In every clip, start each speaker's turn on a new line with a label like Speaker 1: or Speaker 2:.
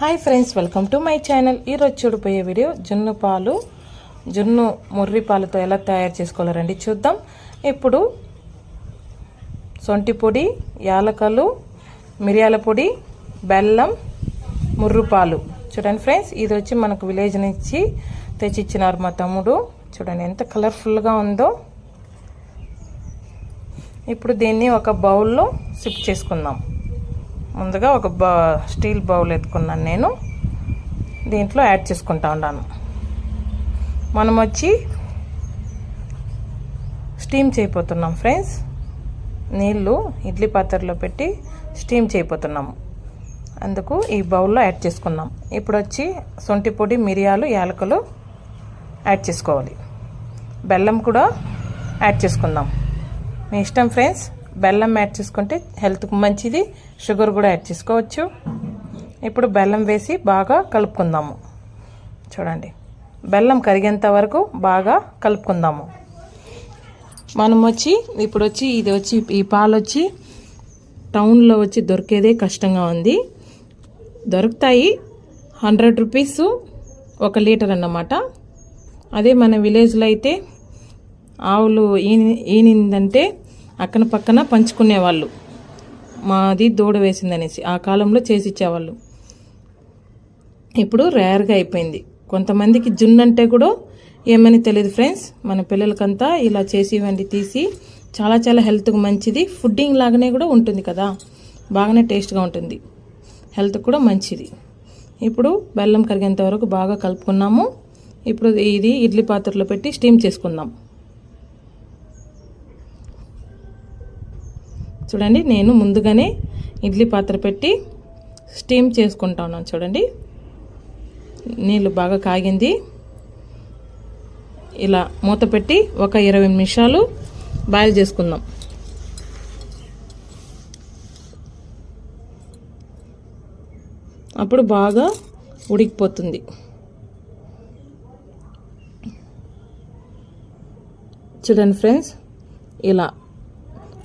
Speaker 1: Hi friends welcome to my channel ఈరోజు చూడిపోయే video జున్ను పాలు. జున్ను ముర్రి పాలతో ఎలా తయారు చేసుకోవాలండి చూద్దాం. ఇప్పుడు సొంటి పొడి యాలకలు మిరియాల పొడి బెల్లం ముర్రు పాలు. చూడండి ఫ్రెండ్స్ ఇది వచ్చి మనకు విలేజ్ నుంచి తెచ్చిచ్చినారు మా తమ్ముడు. చూడండి ఎంత కలర్ఫుల్గా ఉందో. ఇప్పుడు దీన్ని ఒక బౌల్లో సిప్ చేసుకుందాం. ముందుగా ఒక బా స్టీల్ బౌల్ ఎత్తుకున్నాను నేను. దీంట్లో యాడ్ చేసుకుంటా ఉన్నాను మనం వచ్చి స్టీమ్ చేయబోతున్నాం ఫ్రెండ్స్. నీళ్ళు ఇడ్లీ పాత్రలో పెట్టి స్టీమ్ చేయబోతున్నాము. అందుకు ఈ బౌల్లో యాడ్ చేసుకున్నాం. ఇప్పుడు వచ్చి సొంటి పొడి మిరియాలు యాలకులు యాడ్ చేసుకోవాలి. బెల్లం కూడా యాడ్ చేసుకుందాం. మీ ఇష్టం ఫ్రెండ్స్? బెల్లం యాడ్ చేసుకుంటే హెల్త్కి మంచిది షుగర్ కూడా యాడ్ చేసుకోవచ్చు. ఇప్పుడు బెల్లం వేసి బాగా కలుపుకుందాము. చూడండి. బెల్లం కరిగేంత వరకు బాగా కలుపుకుందాము. మనం వచ్చి ఇప్పుడు వచ్చి ఇది వచ్చి ఈ పాలు వచ్చి టౌన్లో వచ్చి దొరికేదే కష్టంగా ఉంది. దొరుకుతాయి. హండ్రెడ్ రూపీస్ ఒక లీటర్ అన్నమాట. అదే మన విలేజ్లో అయితే ఆవులు ఈని ఈనిందంటే అక్కన పక్కన పంచుకునేవాళ్ళు. మాది దూడ వేసిందనేసి ఆ కాలంలో చేసి ఇచ్చేవాళ్ళు ఇప్పుడు రేర్గా అయిపోయింది. కొంతమందికి జున్ను అంటే కూడా ఏమని తెలియదు ఫ్రెండ్స్. మన పిల్లలకంతా ఇలా చేసి ఇవ్వండి తీసి. చాలా చాలా హెల్త్కి మంచిది. ఫుడ్డింగ్ లాగానే కూడా ఉంటుంది కదా. బాగానే టేస్ట్గా ఉంటుంది. హెల్త్ కూడా మంచిది. ఇప్పుడు బెల్లం కరిగేంత వరకు బాగా కలుపుకున్నాము. ఇప్పుడు ఇది ఇడ్లీ పాత్రలో పెట్టి స్టీమ్ చేసుకుందాం. చూడండి నేను ముందుగానే ఇడ్లీ పాత్ర పెట్టి స్టీమ్ చేసుకుంటాను చూడండి. నీళ్ళు బాగా కాగింది. ఇలా మూత పెట్టి ఒక ఇరవై నిమిషాలు బాయిల్ చేసుకుందాం. అప్పుడు బాగా ఉడికిపోతుంది. చూడండి ఫ్రెండ్స్ ఇలా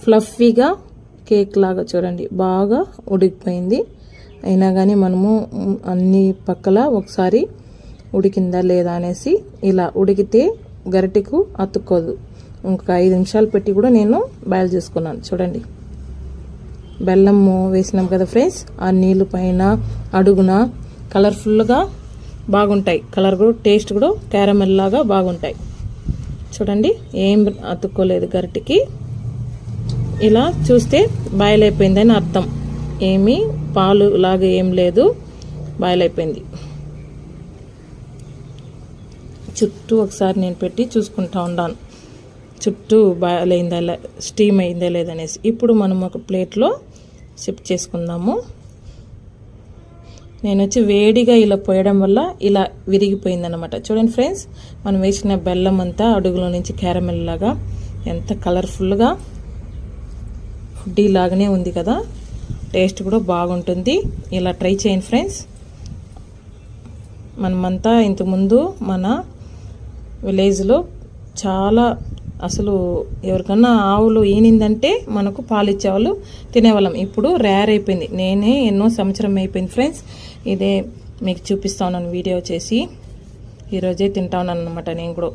Speaker 1: ఫ్లఫీగా కేక్ లాగా చూడండి. బాగా ఉడికిపోయింది. అయినా కానీ మనము అన్ని పక్కల ఒకసారి ఉడికిందా లేదా అనేసి ఇలా ఉడికితే గరిటెకు అతుక్కోదు. ఇంకొక ఐదు నిమిషాలు పెట్టి కూడా నేను బాయిల్ చేసుకున్నాను. చూడండి. బెల్లం వేసినాం కదా ఫ్రెండ్స్ ఆ నీళ్ళు పైన అడుగున కలర్ఫుల్గా బాగుంటాయి. కలర్ కూడా టేస్ట్ కూడా క్యారమెల్ లాగా బాగుంటాయి. చూడండి ఏం అతుక్కోలేదు గరిటికి. ఇలా చూస్తే బాయిల్ అయిపోయిందని అర్థం. ఏమీ పాలు లాగా ఏం లేదు. బాయిల్ అయిపోయింది చుట్టూ ఒకసారి నేను పెట్టి చూసుకుంటా ఉన్నాను చుట్టూ బాయిల్ అయిందా స్టీమ్ అయిందా లేదనేసి. ఇప్పుడు మనం ఒక ప్లేట్లో షిఫ్ట్ చేసుకుందాము. నేను వచ్చి వేడిగా ఇలా పోయడం వల్ల ఇలా విరిగిపోయిందనమాట చూడండి ఫ్రెండ్స్ మనం వేసిన బెల్లం అంతా అడుగులో నుంచి క్యారమెల్ లాగా ఎంత కలర్ఫుల్గా హుడ్డీ లాగానే ఉంది కదా. టేస్ట్ కూడా బాగుంటుంది. ఇలా ట్రై చేయండి ఫ్రెండ్స్. మనమంతా ఇంతకుముందు మన విలేజ్లో చాలా అసలు ఎవరికన్నా ఆవులు ఈనిందంటే మనకు పాలు ఇచ్చేవాళ్ళు తినేవాళ్ళం. ఇప్పుడు రేర్ అయిపోయింది. నేనే ఎన్నో సంవత్సరం అయిపోయింది ఫ్రెండ్స్. ఇదే మీకు చూపిస్తా ఉన్నాను వీడియో చేసి. ఈరోజే తింటా ఉన్నాను అనమాట నేను కూడా.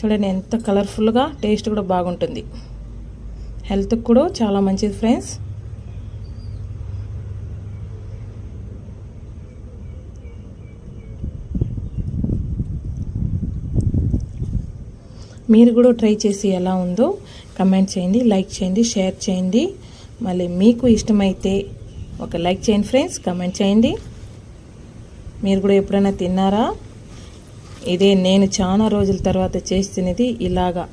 Speaker 1: చూడండి ఎంత కలర్ఫుల్గా టేస్ట్ కూడా బాగుంటుంది. హెల్త్కి కూడా చాలా మంచిది ఫ్రెండ్స్ మీరు కూడా ట్రై చేసి ఎలా ఉందో కమెంట్ చేయండి లైక్ చేయండి షేర్ చేయండి. మళ్ళీ మీకు ఇష్టమైతే ఒక లైక్ చేయండి ఫ్రెండ్స్ కమెంట్ చేయండి. మీరు కూడా ఎప్పుడైనా తిన్నారా? ఇదే నేను చాలా రోజుల తర్వాత చేస్తున్నది ఇలాగా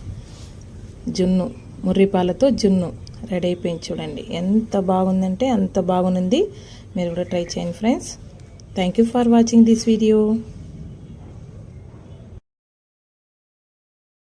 Speaker 1: జున్ను. ముర్రిపాలతో జున్ను రెడీ అయిపోయింది చూడండి. ఎంత బాగుందంటే అంత బాగుంది. మీరు కూడా ట్రై చేయండి friends. Thank you for watching this video